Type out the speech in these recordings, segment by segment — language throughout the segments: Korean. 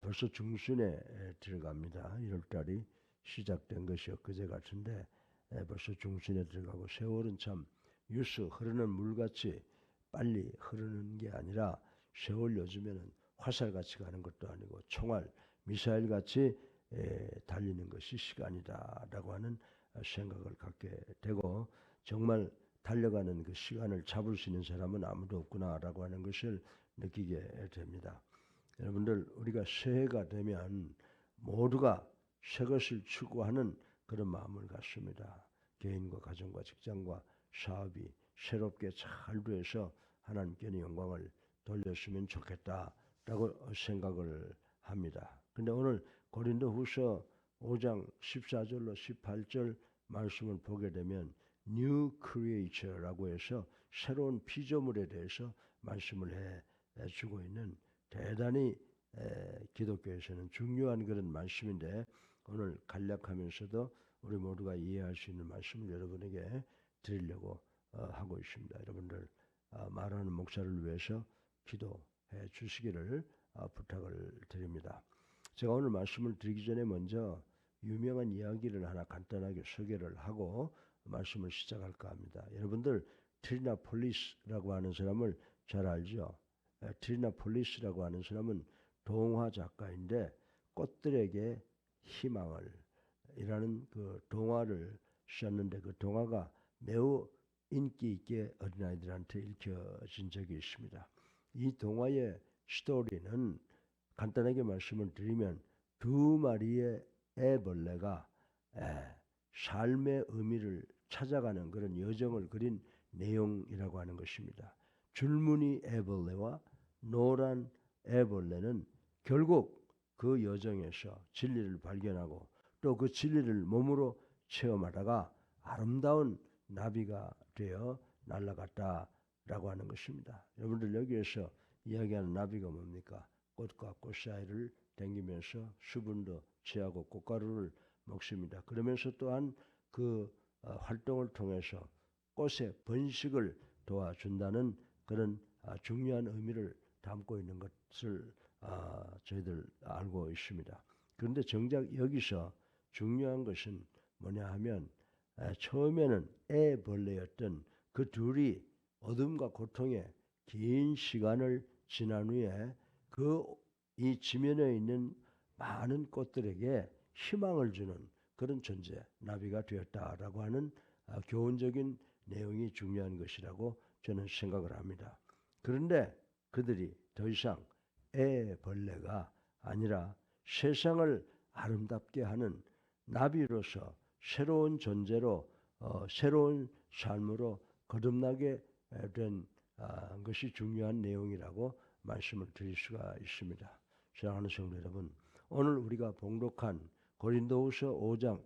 벌써 중순에 에, 들어갑니다. 1월달이 시작된 것이 엊그제 같은데 에, 벌써 중순에 들어가고 세월은 참 뉴스 흐르는 물같이 빨리 흐르는 게 아니라 세월 요즘에는 화살같이 가는 것도 아니고 총알, 미사일같이 에, 달리는 것이 시간이다라고 하는 어, 생각을 갖게 되고 정말 달려가는 그 시간을 잡을 수 있는 사람은 아무도 없구나라고 하는 것을 느끼게 됩니다. 여러분들 우리가 새해가 되면 모두가 새 것을 추구하는 그런 마음을 갖습니다. 개인과 가정과 직장과 사업이 새롭게 잘 돼서 하나님께는 영광을 돌렸으면 좋겠다라고 생각을 합니다. 근데 오늘 고린도 후서 5장 14절로 18절 말씀을 보게 되면 New Creature라고 해서 새로운 피조물에 대해서 말씀을 해 주고 있는 대단히 에, 기독교에서는 중요한 그런 말씀인데 오늘 간략하면서도 우리 모두가 이해할 수 있는 말씀을 여러분에게 드리려고 어, 하고 있습니다. 여러분들 어, 말하는 목사를 위해서 기도해 주시기를 어, 부탁을 드립니다. 제가 오늘 말씀을 드리기 전에 먼저 유명한 이야기를 하나 간단하게 소개를 하고 말씀을 시작할까 합니다. 여러분들 트리나 폴리스라고 하는 사람을 잘 알죠? 트리나 폴리스라고 하는 사람은 동화 작가인데 꽃들에게 희망을 이라는 그 동화를 썼는데 그 동화가 매우 인기 있게 어린아이들한테 읽혀진 적이 있습니다. 이 동화의 스토리는 간단하게 말씀을 드리면 두 마리의 애벌레가 삶의 의미를 찾아가는 그런 여정을 그린 내용이라고 하는 것입니다. 줄무늬 애벌레와 노란 애벌레는 결국 그 여정에서 진리를 발견하고 또 그 진리를 몸으로 체험하다가 아름다운 나비가 되어 날아갔다라고 하는 것입니다. 여러분들 여기에서 이야기하는 나비가 뭡니까? 꽃과 꽃 사이를 댕기면서 수분도 취하고 꽃가루를 먹습니다. 그러면서 또한 그 어, 활동을 통해서 꽃의 번식을 도와준다는 그런 아, 중요한 의미를 담고 있는 것을 아, 저희들 알고 있습니다. 그런데 정작 여기서 중요한 것은 뭐냐 하면 처음에는 애벌레였던 그 둘이 어둠과 고통의 긴 시간을 지난 후에 그 이 지면에 있는 많은 꽃들에게 희망을 주는 그런 존재 나비가 되었다라고 하는 아, 교훈적인 내용이 중요한 것이라고 저는 생각을 합니다. 그런데 그들이 더 이상 애벌레가 아니라 세상을 아름답게 하는 나비로서 새로운 존재로 어, 새로운 삶으로 거듭나게 된 아, 것이 중요한 내용이라고 말씀을 드릴 수가 있습니다. 사랑하는 성도 여러분, 오늘 우리가 봉독한 고린도후서 5장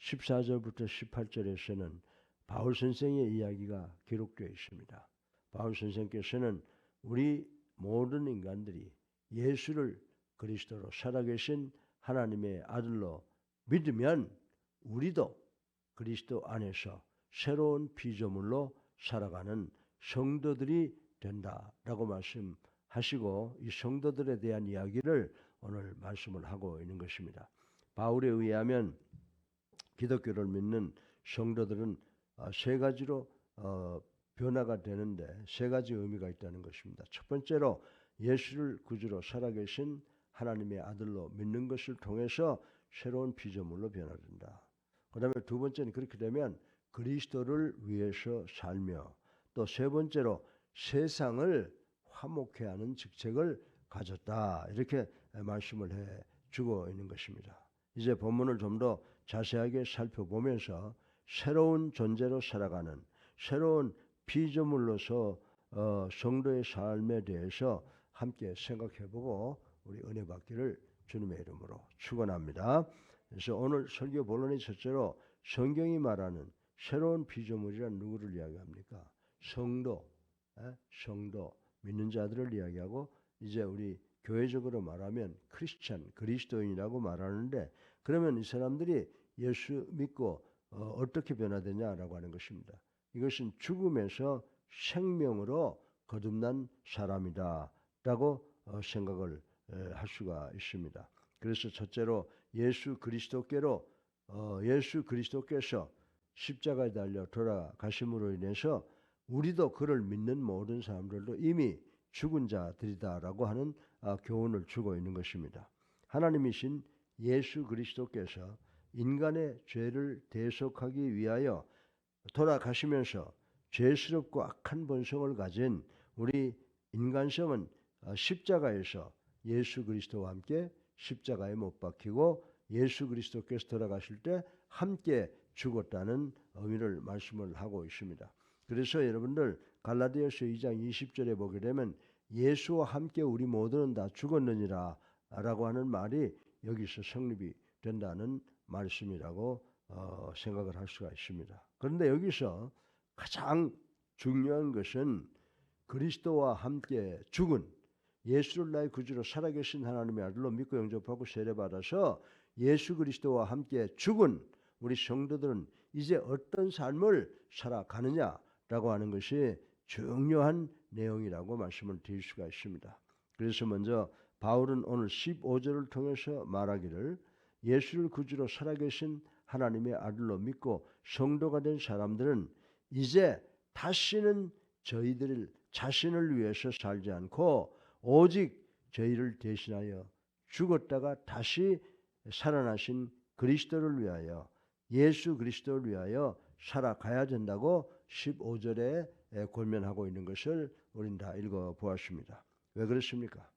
14절부터 18절에서는 바울 선생의 이야기가 기록되어 있습니다. 바울 선생께서는 우리 모든 인간들이 예수를 그리스도로 살아계신 하나님의 아들로 믿으면 우리도 그리스도 안에서 새로운 피조물로 살아가는 성도들이 된다라고 말씀하시고 이 성도들에 대한 이야기를 오늘 말씀을 하고 있는 것입니다. 바울에 의하면 기독교를 믿는 성도들은 어, 세 가지로 어, 변화가 되는데 세 가지 의미가 있다는 것입니다. 첫 번째로 예수를 구주로 살아계신 하나님의 아들로 믿는 것을 통해서 새로운 피조물로 변화된다. 그 다음에 두 번째는 그렇게 되면 그리스도를 위해서 살며 또 세 번째로 세상을 화목해 하는 직책을 가졌다. 이렇게 말씀을 해 주고 있는 것입니다. 이제 본문을 좀 더 자세하게 살펴보면서 새로운 존재로 살아가는 새로운 피조물로서 어, 성도의 삶에 대해서 함께 생각해보고 우리 은혜 받기를 주님의 이름으로 축원합니다. 그래서 오늘 설교 본론의 첫째로 성경이 말하는 새로운 피조물이란 누구를 이야기합니까? 성도, 에? 성도 믿는 자들을 이야기하고 이제 우리 교회적으로 말하면 크리스찬, 그리스도인이라고 말하는데 그러면 이 사람들이 예수 믿고 어, 떻게 변화되냐라고 하는 것입니다. 이것은 죽음에서 생명으로 거듭난 사람이다라고 어, 생각을 에, 할 수가 있습니다. 그래서 첫째로 예수 그리스도께로 어, 예수 그리스도께서 십자가에 달려 돌아가심으로 인해서 우리도 그를 믿는 모든 사람들도 이미 죽은 자들이다라고 하는 아, 교훈을 주고 있는 것입니다. 하나님이신 예수 그리스도께서 인간의 죄를 대속하기 위하여 돌아가시면서 죄스럽고 악한 본성을 가진 우리 인간성은 아, 십자가에서 예수 그리스도와 함께 십자가에 못 박히고 예수 그리스도께서 돌아가실 때 함께 죽었다는 의미를 말씀을 하고 있습니다. 그래서 여러분들 갈라디아서 2장 20절에 보게 되면 예수와 함께 우리 모두는 다 죽었느니라 라고 하는 말이 여기서 성립이 된다는 말씀이라고 어, 생각을 할 수가 있습니다. 그런데 여기서 가장 중요한 것은 그리스도와 함께 죽은 예수를 나의 구주로 살아계신 하나님의 아들로 믿고 영접하고 세례받아서 예수 그리스도와 함께 죽은 우리 성도들은 이제 어떤 삶을 살아가느냐라고 하는 것이 중요한 내용이라고 말씀을 드릴 수가 있습니다. 그래서 먼저 바울은 오늘 15절을 통해서 말하기를 예수를 구주로 살아계신 하나님의 아들로 믿고 성도가 된 사람들은 이제 다시는 저희들 자신을 위해서 살지 않고 오직 저희를 대신하여 죽었다가 다시 살아나신 그리스도를 위하여 예수 그리스도를 위하여 살아가야 된다고 15절에 권면하고 있는 것을 우린 다 읽어 보았습니다. 왜 그렇습니까?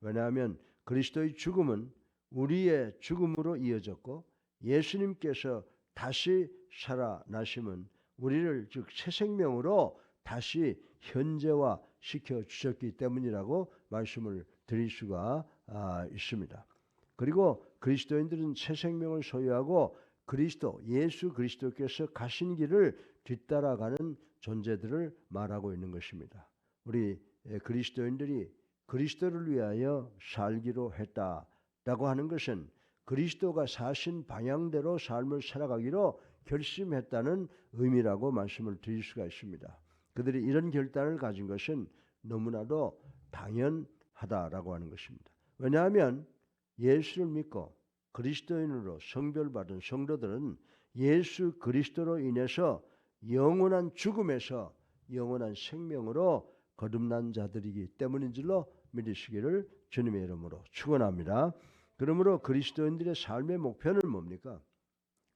왜냐하면 그리스도의 죽음은 우리의 죽음으로 이어졌고 예수님께서 다시 살아나심은 우리를 즉 새 생명으로 다시 현재화 시켜 주셨기 때문이라고 말씀을 드릴 수가 아, 있습니다. 그리고 그리스도인들은 새 생명을 소유하고 그리스도 예수 그리스도께서 가신 길을 뒤따라가는 존재들을 말하고 있는 것입니다. 우리 그리스도인들이 그리스도를 위하여 살기로 했다 라고 하는 것은 그리스도가 사신 방향대로 삶을 살아가기로 결심했다는 의미라고 말씀을 드릴 수가 있습니다. 그들이 이런 결단을 가진 것은 너무나도 당연하다라고 하는 것입니다. 왜냐하면 예수를 믿고 그리스도인으로 성별받은 성도들은 예수 그리스도로 인해서 영원한 죽음에서 영원한 생명으로 거듭난 자들이기 때문인 줄로 믿으시기를 주님의 이름으로 축원합니다. 그러므로 그리스도인들의 삶의 목표는 뭡니까?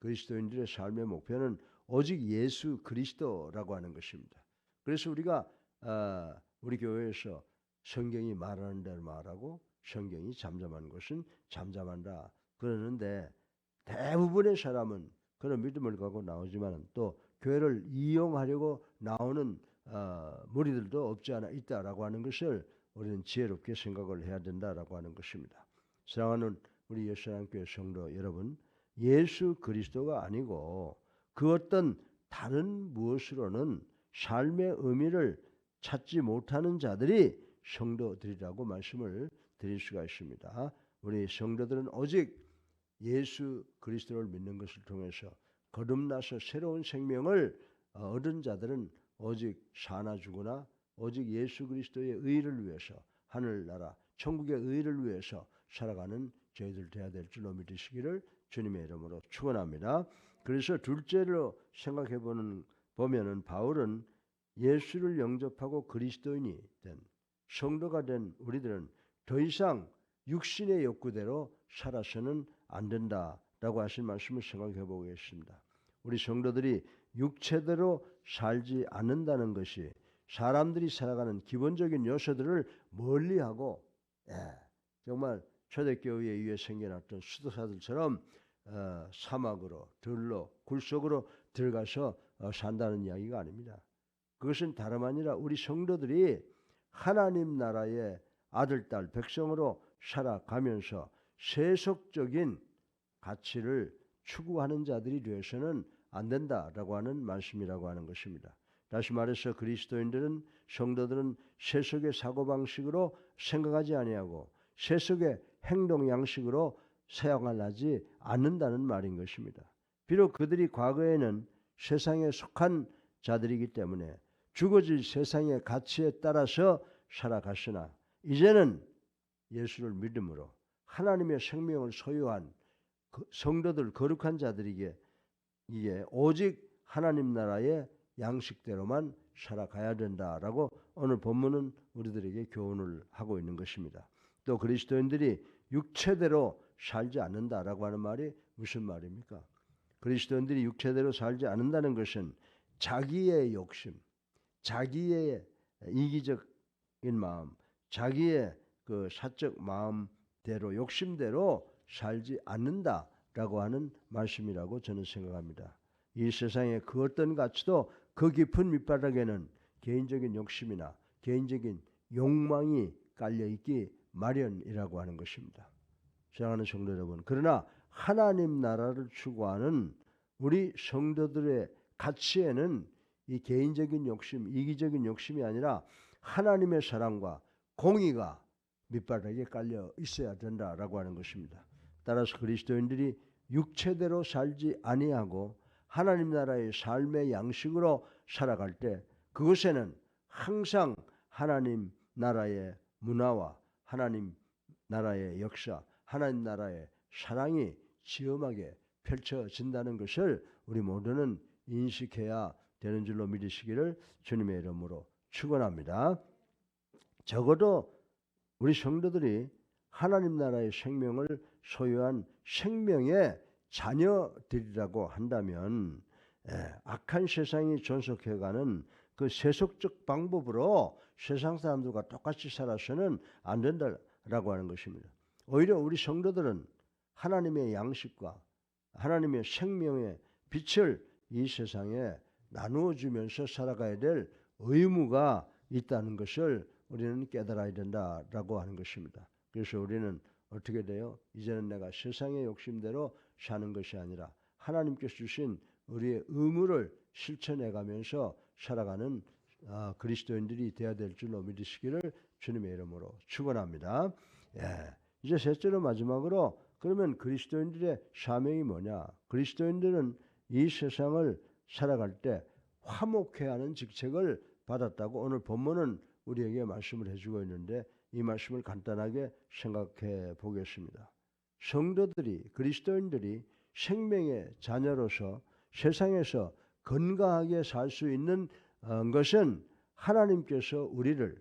그리스도인들의 삶의 목표는 오직 예수 그리스도라고 하는 것입니다. 그래서 우리가 어, 우리 교회에서 성경이 말하는 대로 말하고 성경이 잠잠한 것은 잠잠한다 그러는데 대부분의 사람은 그런 믿음을 갖고 나오지만 또 교회를 이용하려고 나오는 어, 무리들도 없지 않아 있다라고 하는 것을 우리는 지혜롭게 생각을 해야 된다라고 하는 것입니다. 사랑하는 우리 예수님교회 성도 여러분, 예수 그리스도가 아니고 그 어떤 다른 무엇으로는 삶의 의미를 찾지 못하는 자들이 성도들이라고 말씀을 드릴 수가 있습니다. 우리 성도들은 오직 예수 그리스도를 믿는 것을 통해서 거듭나서 새로운 생명을 얻은 자들은 오직 사나 죽으나 오직 예수 그리스도의 의를 위해서 하늘나라 천국의 의를 위해서 살아가는 저희들 되어야 될 줄로 믿으시기를 주님의 이름으로 축원합니다. 그래서 둘째로 생각해 보는 보면은 바울은 예수를 영접하고 그리스도인이 된 성도가 된 우리들은 더 이상 육신의 욕구대로 살아서는 안 된다라고 하신 말씀을 생각해 보겠습니다. 우리 성도들이 육체대로 살지 않는다는 것이 사람들이 살아가는 기본적인 요소들을 멀리하고 예, 정말 초대교회에 의해 생겨났던 수도사들처럼 어, 사막으로 들로 굴 속으로 들어가서 어, 산다는 이야기가 아닙니다. 그것은 다름 아니라 우리 성도들이 하나님 나라의 아들, 딸, 백성으로 살아가면서 세속적인 가치를 추구하는 자들이 되어서는 안 된다라고 하는 말씀이라고 하는 것입니다. 다시 말해서 그리스도인들은 성도들은 세속의 사고 방식으로 생각하지 아니하고 세속의 행동 양식으로 사용을 하지 않는다는 말인 것입니다. 비록 그들이 과거에는 세상에 속한 자들이기 때문에 죽어질 세상의 가치에 따라서 살아갔으나 이제는 예수를 믿음으로 하나님의 생명을 소유한 그 성도들 거룩한 자들에게 이게 오직 하나님 나라의 양식대로만 살아가야 된다라고 오늘 본문은 우리들에게 교훈을 하고 있는 것입니다. 또 그리스도인들이 육체대로 살지 않는다라고 하는 말이 무슨 말입니까? 그리스도인들이 육체대로 살지 않는다는 것은 자기의 욕심, 자기의 이기적인 마음, 자기의 그 사적 마음대로 욕심대로 살지 않는다라고 하는 말씀이라고 저는 생각합니다. 이 세상의 그 어떤 가치도 그 깊은 밑바닥에는 개인적인 욕심이나 개인적인 욕망이 깔려 있기 마련이라고 하는 것입니다. 사랑하는 성도 여러분, 그러나 하나님 나라를 추구하는 우리 성도들의 가치에는 이 개인적인 욕심, 이기적인 욕심이 아니라 하나님의 사랑과 공의가 밑바닥에 깔려 있어야 된다라고 하는 것입니다. 따라서 그리스도인들이 육체대로 살지 아니하고 하나님 나라의 삶의 양식으로 살아갈 때 그것에는 항상 하나님 나라의 문화와 하나님 나라의 역사, 하나님 나라의 사랑이 지엄하게 펼쳐진다는 것을 우리 모두는 인식해야 되는 줄로 믿으시기를 주님의 이름으로 축원합니다. 적어도 우리 성도들이 하나님 나라의 생명을 소유한 생명의 자녀들이라고 한다면 예, 악한 세상이 존속해가는 그 세속적 방법으로 세상 사람들과 똑같이 살아서는 안 된다라고 하는 것입니다. 오히려 우리 성도들은 하나님의 양식과 하나님의 생명의 빛을 이 세상에 나누어 주면서 살아가야 될 의무가 있다는 것을 우리는 깨달아야 된다라고 하는 것입니다. 그래서 우리는 어떻게 돼요? 이제는 내가 세상의 욕심대로 사는 것이 아니라 하나님께서 주신 우리의 의무를 실천해 가면서 살아가는 아, 그리스도인들이 되어야 될 줄로 믿으시기를 주님의 이름으로 축원합니다. 예. 이제 셋째로 마지막으로 그러면 그리스도인들의 사명이 뭐냐? 그리스도인들은 이 세상을 살아갈 때 화목해야 하는 직책을 받았다고 오늘 본문은 우리에게 말씀을 해주고 있는데 이 말씀을 간단하게 생각해 보겠습니다. 성도들이 그리스도인들이 생명의 자녀로서 세상에서 건강하게 살 수 있는 어, 것은 하나님께서 우리를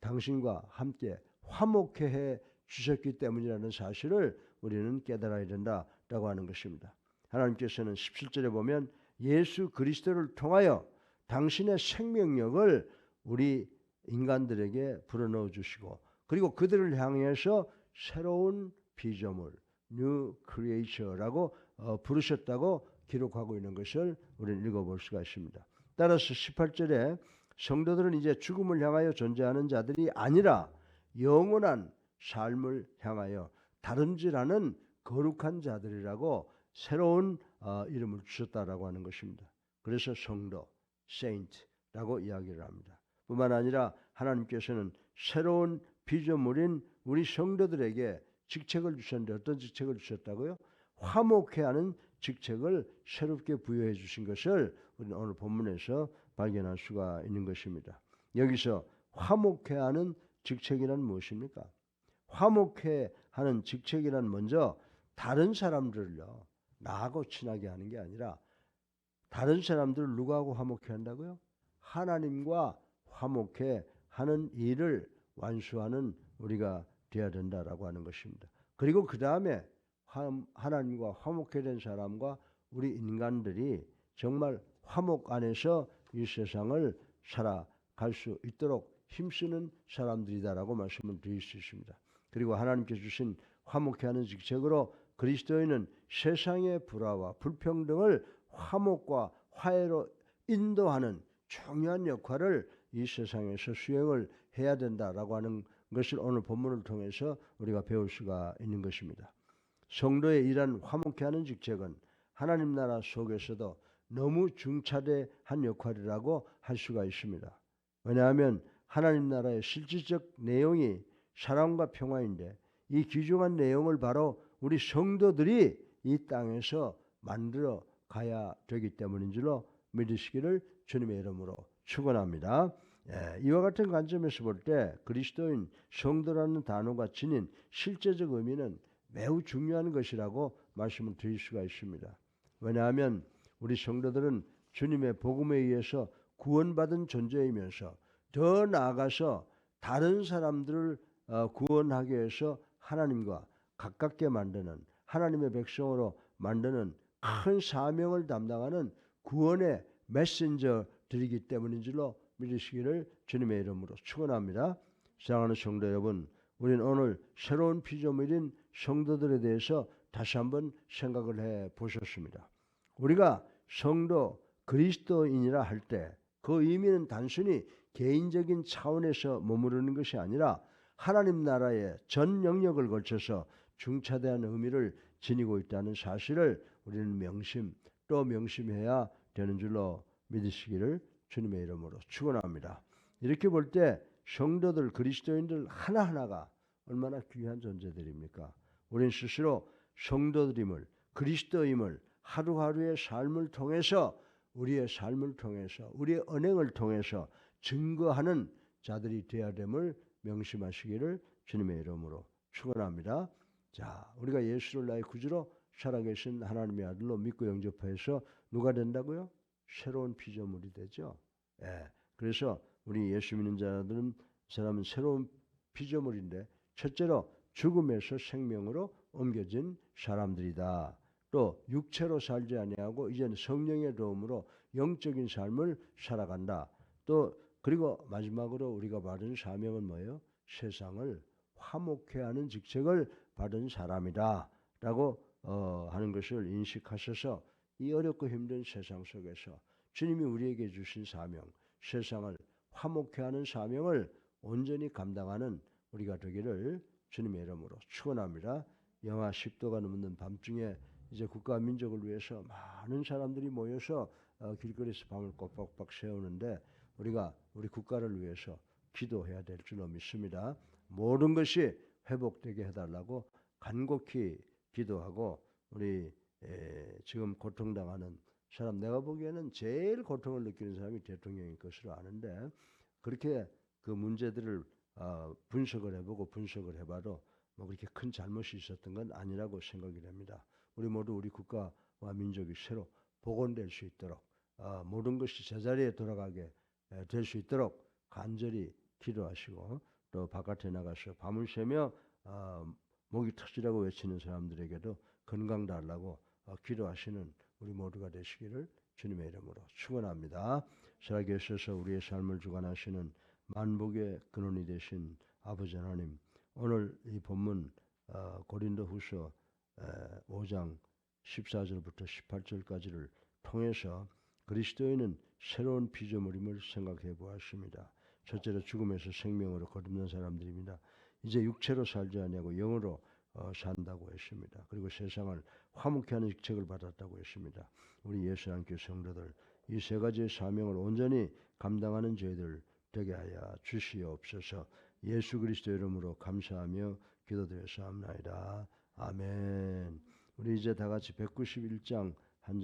당신과 함께 화목해 해 주셨기 때문이라는 사실을 우리는 깨달아야 된다라고 하는 것입니다. 하나님께서는 17절에 보면 예수 그리스도를 통하여 당신의 생명력을 우리 인간들에게 불어넣어 주시고 그리고 그들을 향해서 새로운 피조물 new creature라고 어, 부르셨다고 기록하고 있는 것을 우리는 읽어볼 수가 있습니다. 따라서 18절에 성도들은 이제 죽음을 향하여 존재하는 자들이 아니라 영원한 삶을 향하여 다른지라는 거룩한 자들이라고 새로운 어, 이름을 주셨다라고 하는 것입니다. 그래서 성도, saint라고 이야기를 합니다. 뿐만 아니라 하나님께서는 새로운 피조물인 우리 성도들에게 직책을 주셨는데 어떤 직책을 주셨다고요? 화목해 하는 직책을 새롭게 부여해 주신 것을 우리는 오늘 본문에서 발견할 수가 있는 것입니다. 여기서 화목해 하는 직책이란 무엇입니까? 화목해 하는 직책이란 먼저 다른 사람들을요 나하고 친하게 하는 게 아니라 다른 사람들을 누구하고 화목해 한다고요? 하나님과 화목해 하는 일을 완수하는 우리가 되어야 된다라고 하는 것입니다. 그리고 그 다음에 하나님과 화목해 된 사람과 우리 인간들이 정말 화목 안에서 이 세상을 살아갈 수 있도록 힘쓰는 사람들이다라고 말씀을 드릴 수 있습니다. 그리고 하나님께 주신 화목해 하는 직책으로 그리스도인은 세상의 불화와 불평등을 화목과 화해로 인도하는 중요한 역할을 이 세상에서 수행을 해야 된다라고 하는 것을 오늘 본문을 통해서 우리가 배울 수가 있는 것입니다. 성도의 이러한 화목해 하는 직책은 하나님 나라 속에서도 너무 중차대한 역할이라고 할 수가 있습니다. 왜냐하면 하나님 나라의 실질적 내용이 사랑과 평화인데 이 귀중한 내용을 바로 우리 성도들이 이 땅에서 만들어 가야 되기 때문인 줄로 믿으시기를 주님의 이름으로 축원합니다. 예, 이와 같은 관점에서 볼 때 그리스도인 성도라는 단어가 지닌 실제적 의미는 매우 중요한 것이라고 말씀을 드릴 수가 있습니다. 왜냐하면 우리 성도들은 주님의 복음에 의해서 구원받은 존재이면서 더 나아가서 다른 사람들을 어, 구원하기 위해서 하나님과 가깝게 만드는 하나님의 백성으로 만드는 큰 사명을 담당하는 구원의 메신저들이기 때문인 줄로 믿으시기를 주님의 이름으로 축원합니다. 사랑하는 성도 여러분, 우리는 오늘 새로운 피조물인 성도들에 대해서 다시 한번 생각을 해 보셨습니다. 우리가 성도 그리스도인이라 할 때 그 의미는 단순히 개인적인 차원에서 머무르는 것이 아니라 하나님 나라의 전 영역을 걸쳐서 중차대한 의미를 지니고 있다는 사실을 우리는 명심 또 명심해야 되는 줄로 믿으시기를 주님의 이름으로 축원합니다. 이렇게 볼 때 성도들 그리스도인들 하나하나가 얼마나 귀한 존재들입니까? 우리는 스스로 성도들임을 그리스도임을 하루하루의 삶을 통해서 우리의 삶을 통해서 우리의 언행을 통해서 증거하는 자들이 되어야 됨을 명심하시기를 주님의 이름으로 축원합니다. 자, 우리가 예수를 나의 구주로 살아계신 하나님의 아들로 믿고 영접해서 누가 된다고요? 새로운 피조물이 되죠. 예. 그래서 우리 예수 믿는 자들은 사람은 새로운 피조물인데 첫째로 죽음에서 생명으로 옮겨진 사람들이다. 또 육체로 살지 아니하고 이제는 성령의 도움으로 영적인 삶을 살아간다. 또 그리고 마지막으로 우리가 받은 사명은 뭐예요? 세상을 화목해 하는 직책을 받은 사람이다라고 어, 하는 것을 인식하셔서 이 어렵고 힘든 세상 속에서 주님이 우리에게 주신 사명, 세상을 화목해 하는 사명을 온전히 감당하는 우리가 되기를 주님의 이름으로 축원합니다. 영하 10도가 넘는 밤중에 이제 국가 민족을 위해서 많은 사람들이 모여서 어, 길거리에서 밤을 꼬박꼬박 세우는데 우리가 우리 국가를 위해서 기도해야 될 줄로 믿습니다. 모든 것이 회복되게 해달라고 간곡히 기도하고 우리 에, 지금 고통당하는 사람 내가 보기에는 제일 고통을 느끼는 사람이 대통령일 것으로 아는데 그렇게 그 문제들을 어, 분석을 해보고 분석을 해봐도 뭐 그렇게 큰 잘못이 있었던 건 아니라고 생각이 됩니다. 우리 모두 우리 국가와 민족이 새로 복원될 수 있도록 어, 모든 것이 제자리에 돌아가게 될 수 있도록 간절히 기도하시고 또 바깥에 나가서 밤을 새며 어, 목이 터지라고 외치는 사람들에게도 건강 달라고 어, 기도하시는 우리 모두가 되시기를 주님의 이름으로 축원합니다. 살아계셔서 우리의 삶을 주관하시는 만복의 근원이 되신 아버지 하나님 오늘 이 본문 어, 고린도후서 5장 14절부터 18절까지를 통해서 그리스도인은 새로운 피조물임을 생각해 보았습니다. 첫째로 죽음에서 생명으로 거듭난 사람들입니다. 이제 육체로 살지 아니하고 영으로 어, 산다고 했습니다. 그리고 세상을 화목케 하는 직책을 받았다고 했습니다. 우리 예수 안교 성도들 이 세 가지의 사명을 온전히 감당하는 저희들 되게 하여 주시옵소서. 예수 그리스도 이름으로 감사하며 기도드렸사옵나이다. 아멘. 우리 이제 다 같이 191장